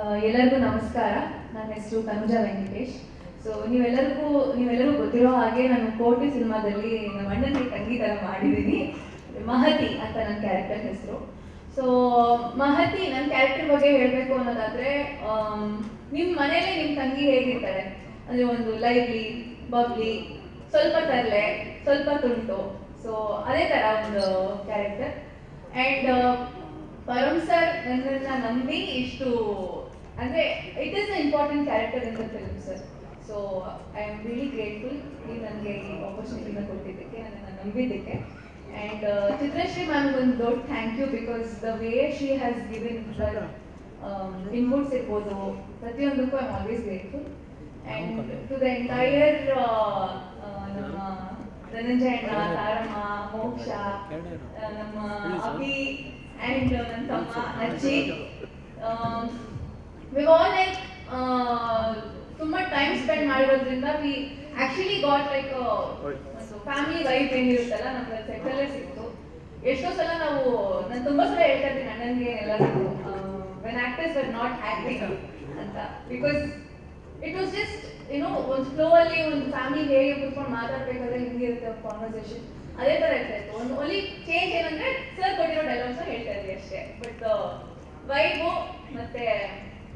ಎಲ್ಲರಿಗೂ ನಮಸ್ಕಾರ. ನನ್ನ ಹೆಸರು ತನುಜಾ ವೆಂಕಟೇಶ್. ಸೊ ನೀವೆಲ್ಲರಿಗೂ ನೀವೆಲ್ಲರೂ ಗೊತ್ತಿರೋ ಹಾಗೆ ನಾನು ಕೋಟಿ ಸಿನಿಮಾದಲ್ಲಿ ನಮ್ಮ ಅಣ್ಣನಿಗೆ ತಂಗಿ ಥರ ಮಾಡಿದ್ದೀನಿ. ಮಹತಿ ಅಂತ ನನ್ನ ಕ್ಯಾರೆಕ್ಟರ್ ಹೆಸರು. ಸೊ ಮಹತಿ ನನ್ನ ಕ್ಯಾರೆಕ್ಟರ್ ಬಗ್ಗೆ ಹೇಳಬೇಕು ಅನ್ನೋದಾದ್ರೆ ನಿಮ್ಮ ಮನೇಲಿ ನಿಮ್ಮ ತಂಗಿ ಹೇಗಿರ್ತಾರೆ? ಅಂದರೆ ಒಂದು ಲೈವ್ಲಿ ಬಬ್ಲಿ ಸ್ವಲ್ಪ ತರಲೆ, ಸ್ವಲ್ಪ ತುಂಟು. ಸೊ ಅದೇ ಥರ ಒಂದು ಕ್ಯಾರೆಕ್ಟರ್ ಆ್ಯಂಡ್ ಪರಮ್ ಸರ್ ನನ್ನನ್ನು ನಂಬಿ ಇಷ್ಟು ಅಂದರೆ it is a important character in the film sir so I am really grateful ನೀವು ನನಗೆ ಈ ಆಪರ್ಚುನಿಟಿನ ಕೊಟ್ಟಿದ್ದಕ್ಕೆ ನನ್ನನ್ನು ನಂಬಿದ್ದಕ್ಕೆ. ಆ್ಯಂಡ್ ಚಿತ್ರಶ್ರೀ ಮ್ಯಾಮ್ ಒಂದು ದೊಡ್ಡ thank you because the way she has given inputs ಇರ್ಬೋದು ಪ್ರತಿಯೊಂದಕ್ಕೂ I am always grateful and to the entire ನಮ್ಮ ಧನಂಜಯ ಅಣ್ಣ ತಾರಮ್ಮ ಮೋಕ್ಷ ನಮ್ಮ ಅಭಿ ಆ್ಯಂಡ್ ನನ್ನ ತಮ್ಮ ವಿ ಆಲ್ ಲೈಕ್ ತುಂಬ ಟೈಮ್ ಸ್ಪೆಂಡ್ ಮಾಡಿರೋದ್ರಿಂದ ವಿ ಆಕ್ಚುಲಿ ಗಾಟ್ ಲೈಕ್ ಒಂದು ಫ್ಯಾಮಿಲಿ ವೈಫ್ ಏನಿರುತ್ತಲ್ಲ ನಮ್ಗೆ ಸೆಟ್ಟಲ್ಲೇ ಸಿಕ್ತು. ಎಷ್ಟೋ ಸಲ ನಾವು ನಾನು ತುಂಬಾ ಸಲ ಹೇಳ್ತಾ ಇದ್ದೀನಿ ಅಣ್ಣನಿಗೆ ಎಲ್ಲರಿಗೂ when actors are not acting ಅಂತ. ಬಿಕಾಸ್ ಇಟ್ ವಾಸ್ ಜಸ್ಟ್ ಏನೋ ಒಂದು ಫ್ಲೋ ಅಲ್ಲಿ ಒಂದು ಫ್ಯಾಮಿಲಿ ಹೇಗೆ ಕುತ್ಕೊಂಡು ಮಾತಾಡ್ಬೇಕಾದ್ರೆ ಹಿಂಗಿರುತ್ತೆ ಕಾನ್ವರ್ಸೇಷನ್ ಅದೇ ತರ ಇರ್ತಾ ಇತ್ತು. ಒಂದು ಓನ್ಲಿ ಚೇಂಜ್ ಏನಂದ್ರೆ ಸರ್ ಕೊಟ್ಟಿರೋ ಡೈಲಾಗ್ಸ್ ಹೇಳ್ತಾ ಇದ್ವಿ ಅಷ್ಟೇ. ಬಟ್ ವೈಬು ಮತ್ತೆ